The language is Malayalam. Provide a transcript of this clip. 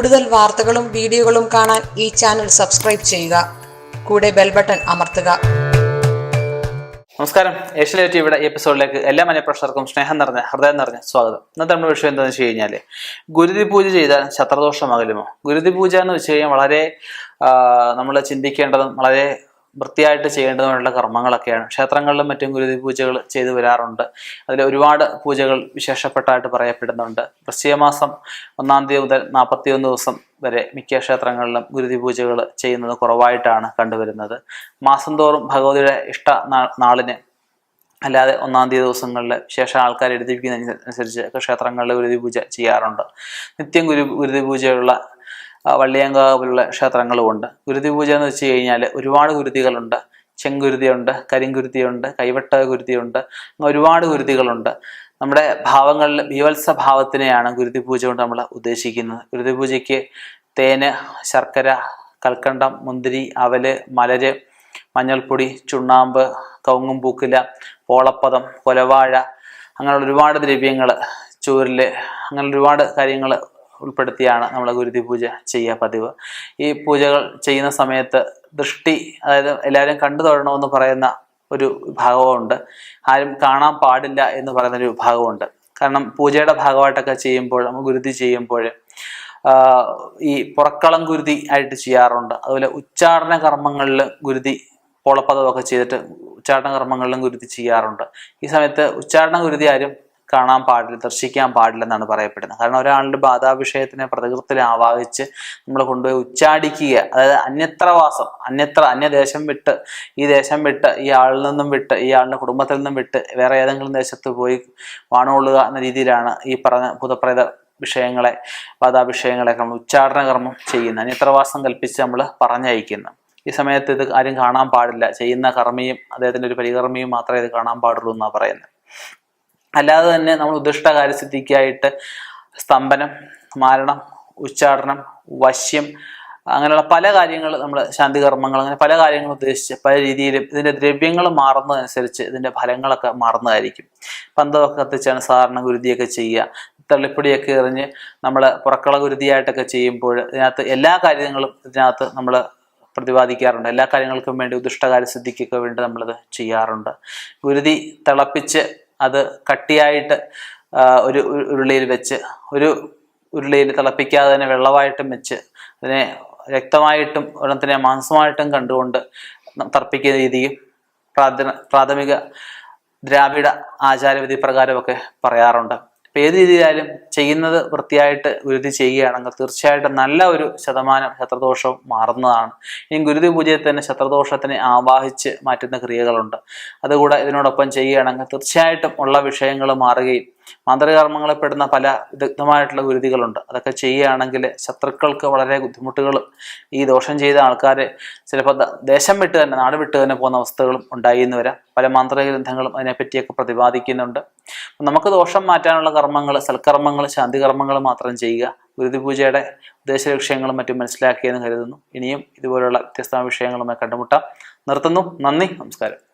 കൂടുതൽ വാർത്തകളും വീഡിയോകളും കാണാൻ ഈ ചാനൽ സബ്സ്ക്രൈബ് ചെയ്യുക. കൂടെ ബെൽ ബട്ടൺ അമർത്തുക. നമസ്കാരം. ടിവിയുടെ ഈ എപ്പിസോഡിലേക്ക് എല്ലാ മനഃപ്രേക്ഷകർക്കും സ്നേഹം നിറഞ്ഞ ഹൃദയം നിറഞ്ഞ സ്വാഗതം. ഇന്നത്തെ നമ്മുടെ വിഷയം എന്താണെന്ന് വെച്ച് കഴിഞ്ഞാൽ ഗുരുതി പൂജ ചെയ്താൽ ശത്രുദോഷം അകലുമോ ഗുരുതി പൂജ എന്ന് വെച്ച് കഴിഞ്ഞാൽ വളരെ നമ്മൾ ചിന്തിക്കേണ്ടതും വളരെ വൃത്തിയായിട്ട് ചെയ്യേണ്ടതുമായിട്ടുള്ള കർമ്മങ്ങളൊക്കെയാണ്. ക്ഷേത്രങ്ങളിലും മറ്റും ഗുരുതി പൂജകൾ ചെയ്തു വരാറുണ്ട്. അതിൽ ഒരുപാട് പൂജകൾ വിശേഷപ്പെട്ടായിട്ട് പറയപ്പെടുന്നുണ്ട്. വൃശ്ചികമാസം ഒന്നാം തീയതി മുതൽ നാൽപ്പത്തിയൊന്ന് ദിവസം വരെ മിക്ക ക്ഷേത്രങ്ങളിലും ഗുരുതി പൂജകൾ ചെയ്യുന്നത് കുറവായിട്ടാണ് കണ്ടുവരുന്നത്. മാസം തോറും ഭഗവതിയുടെ ഇഷ്ട നാളിന് അല്ലാതെ ഒന്നാം തീയതി ദിവസങ്ങളിൽ ശേഷം ആൾക്കാർ എഴുതിപ്പിക്കുന്നതനുസരിച്ച് ഒക്കെ ക്ഷേത്രങ്ങളിൽ ഗുരുതി പൂജ ചെയ്യാറുണ്ട്. നിത്യം ഗുരു ഗുരുതി പൂജയുള്ള ആ, വള്ളിയങ്കാവ് പോലുള്ള ക്ഷേത്രങ്ങളുമുണ്ട്. ഗുരുതി പൂജ എന്ന് വെച്ച് കഴിഞ്ഞാൽ ഒരുപാട് ഗുരുതികളുണ്ട്. ചെങ്കുരുതിയുണ്ട് കരിങ്കുരുതിയുണ്ട് കൈവട്ട ഗുരുതിയുണ്ട് ഒരുപാട് ഗുരുതികളുണ്ട്. നമ്മുടെ ഭാവങ്ങളിൽ ബീവത്സ ഭാവത്തിനെയാണ് ഗുരുതി പൂജ കൊണ്ട് നമ്മൾ ഉദ്ദേശിക്കുന്നത്. ഗുരുതി പൂജയ്ക്ക് തേന് ശർക്കര കൽക്കണ്ടം മുന്തിരി അവൽ മലര് മഞ്ഞൾപ്പൊടി ചുണ്ണാമ്പ് കവുങ്ങും പൂക്കില പോളപ്പദം കൊലവാഴ അങ്ങനെയുള്ള ഒരുപാട് ദ്രവ്യങ്ങൾ ചൂരിൽ അങ്ങനെ ഒരുപാട് കാര്യങ്ങൾ ഉൾപ്പെടുത്തിയാണ് നമ്മൾ ഗുരുതി പൂജ ചെയ്യുക പതിവ്. ഈ പൂജകൾ ചെയ്യുന്ന സമയത്ത് ദൃഷ്ടി അതായത് എല്ലാവരും കണ്ടു തൊഴണമെന്ന് പറയുന്ന ഒരു വിഭാഗമുണ്ട് ആരും കാണാൻ പാടില്ല എന്ന് പറയുന്ന ഒരു വിഭാഗമുണ്ട് കാരണം പൂജയുടെ ഭാഗമായിട്ടൊക്കെ ചെയ്യുമ്പോൾ നമ്മൾ ഗുരുതി ചെയ്യുമ്പോൾ ഈ പുറക്കളം ഗുരുതി ആയിട്ട് ചെയ്യാറുണ്ട്. അതുപോലെ ഉച്ചാരണ കർമ്മങ്ങളിൽ ഗുരുതി പോളപ്പദമൊക്കെ ചെയ്തിട്ട് ഉച്ചാരണ കർമ്മങ്ങളിലും ഗുരുതി ചെയ്യാറുണ്ട്. ഈ സമയത്ത് ഉച്ചാരണ ഗുരുതി ആരും കാണാൻ പാടില്ല ദർശിക്കാൻ പാടില്ല എന്നാണ് പറയപ്പെടുന്നത്. കാരണം ഒരാളുടെ ബാധാവിഷയത്തിനെ പ്രകൃതത്തിൽ ആവാഹിച്ച് നമ്മൾ കൊണ്ടുപോയി ഉച്ചാടിക്കുക അതായത് അന്യത്രവാസം അന്യത്ര അന്യദേശം വിട്ട് ഈ ദേശം വിട്ട് ഈ ആളിൽ നിന്നും വിട്ട് ഈ ആളുടെ കുടുംബത്തിൽ നിന്നും വിട്ട് വേറെ ഏതെങ്കിലും ദേശത്ത് പോയി വാണോളുക എന്ന രീതിയിലാണ് ഈ പറഞ്ഞ ഭൂതപ്രേത വിഷയങ്ങളെ ബാധാവിഷയങ്ങളെ നമ്മൾ ഉച്ചാടന കർമ്മം ചെയ്യുന്നത് അന്യത്രവാസം കൽപ്പിച്ച് നമ്മൾ പറഞ്ഞയക്കുന്നു ഈ സമയത്ത് ഇത് ആരും കാണാൻ പാടില്ല ചെയ്യുന്ന കർമ്മിയും അദ്ദേഹത്തിന്റെ ഒരു പരികർമ്മിയും മാത്രമേ ഇത് കാണാൻ പാടുള്ളൂ എന്നാണ് പറയുന്നത്. അല്ലാതെ തന്നെ നമ്മൾ ഉദ്ദിഷ്ട കാര്യസിദ്ധിക്കായിട്ട് സ്തംഭനം മാരണം ഉച്ചാടനം വശ്യം അങ്ങനെയുള്ള പല കാര്യങ്ങൾ നമ്മൾ ശാന്തികർമ്മങ്ങൾ അങ്ങനെ പല കാര്യങ്ങൾ ഉദ്ദേശിച്ച് പല രീതിയിൽ ഇതിന്റെ ദ്രവ്യങ്ങൾ മാറുന്നതനുസരിച്ച് ഇതിന്റെ ഫലങ്ങളൊക്കെ മാറുന്നതായിരിക്കും. പന്തമൊക്കെ കത്തിച്ചാണ് സാധാരണ ഗുരുതിയൊക്കെ ചെയ്യുക. തള്ളിപ്പൊടിയൊക്കെ എറിഞ്ഞ് നമ്മൾ പുറക്കള ഗുരുതിയായിട്ടൊക്കെ ചെയ്യുമ്പോൾ ഇതിനകത്ത് എല്ലാ കാര്യങ്ങളും ഇതിനകത്ത് നമ്മൾ പ്രതിപാദിക്കാറുണ്ട്. എല്ലാ കാര്യങ്ങൾക്കും വേണ്ടി ഉദിഷ്ടകാര്യ സിദ്ധിക്കൊക്കെ വേണ്ടി നമ്മളത് ചെയ്യാറുണ്ട്. ഗുരുതി തിളപ്പിച്ച് അത് കട്ടിയായിട്ട് ഒരു ഉരുളിയിൽ വെച്ച് ഒരു ഉരുളിയിൽ തിളപ്പിക്കാതെ തന്നെ വെള്ളമായിട്ടും വെച്ച് അതിനെ രക്തമായിട്ടും ഒരെണ്ണത്തിനെ മാംസമായിട്ടും കണ്ടുകൊണ്ട് തർപ്പിക്കുന്ന രീതിയും പ്രാഥമിക ദ്രാവിഡ ആചാരവിധി പ്രകാരമൊക്കെ പറയാറുണ്ട്. ഇപ്പം ഏത് രീതിയിലായാലും ചെയ്യുന്നത് വൃത്തിയായിട്ട് ഗുരുതി ചെയ്യുകയാണെങ്കിൽ തീർച്ചയായിട്ടും നല്ല ഒരു ശതമാനം ശത്രുദോഷവും മാറുന്നതാണ്. ഇനി ഗുരുതി പൂജയിൽ തന്നെ ശത്രുദോഷത്തിനെ ആവാഹിച്ച് മാറ്റുന്ന ക്രിയകളുണ്ട്. അതുകൂടെ ഇതിനോടൊപ്പം ചെയ്യുകയാണെങ്കിൽ തീർച്ചയായിട്ടും ഉള്ള വിഷയങ്ങൾ മാറുകയും മാന്ത്രികർമ്മങ്ങളിൽ പെടുന്ന പല വിദഗ്ധമായിട്ടുള്ള ഗുരുതികളുണ്ട്. അതൊക്കെ ചെയ്യുകയാണെങ്കിൽ ശത്രുക്കൾക്ക് വളരെ ബുദ്ധിമുട്ടുകൾ ഈ ദോഷം ചെയ്ത ആൾക്കാരെ ചിലപ്പോൾ ദേശം വിട്ട് തന്നെ നാട് വിട്ട് തന്നെ പോകുന്ന അവസ്ഥകളും ഉണ്ടായി എന്ന് വരാം. പല മാന്ത്രിക ഗ്രന്ഥങ്ങളും അതിനെപ്പറ്റിയൊക്കെ പ്രതിപാദിക്കുന്നുണ്ട്. അപ്പം നമുക്ക് ദോഷം മാറ്റാനുള്ള കർമ്മങ്ങൾ സൽക്കർമ്മങ്ങൾ ശാന്തികർമ്മങ്ങൾ മാത്രം ചെയ്യുക. ഗുരുതി പൂജയുടെ ഉദ്ദേശ ലക്ഷ്യങ്ങളും മറ്റും മനസ്സിലാക്കിയെന്ന് കരുതുന്നു. ഇനിയും ഇതുപോലുള്ള വ്യത്യസ്ത വിഷയങ്ങളുമായി കണ്ടുമുട്ടാം. നിർത്തുന്നു. നന്ദി. നമസ്കാരം.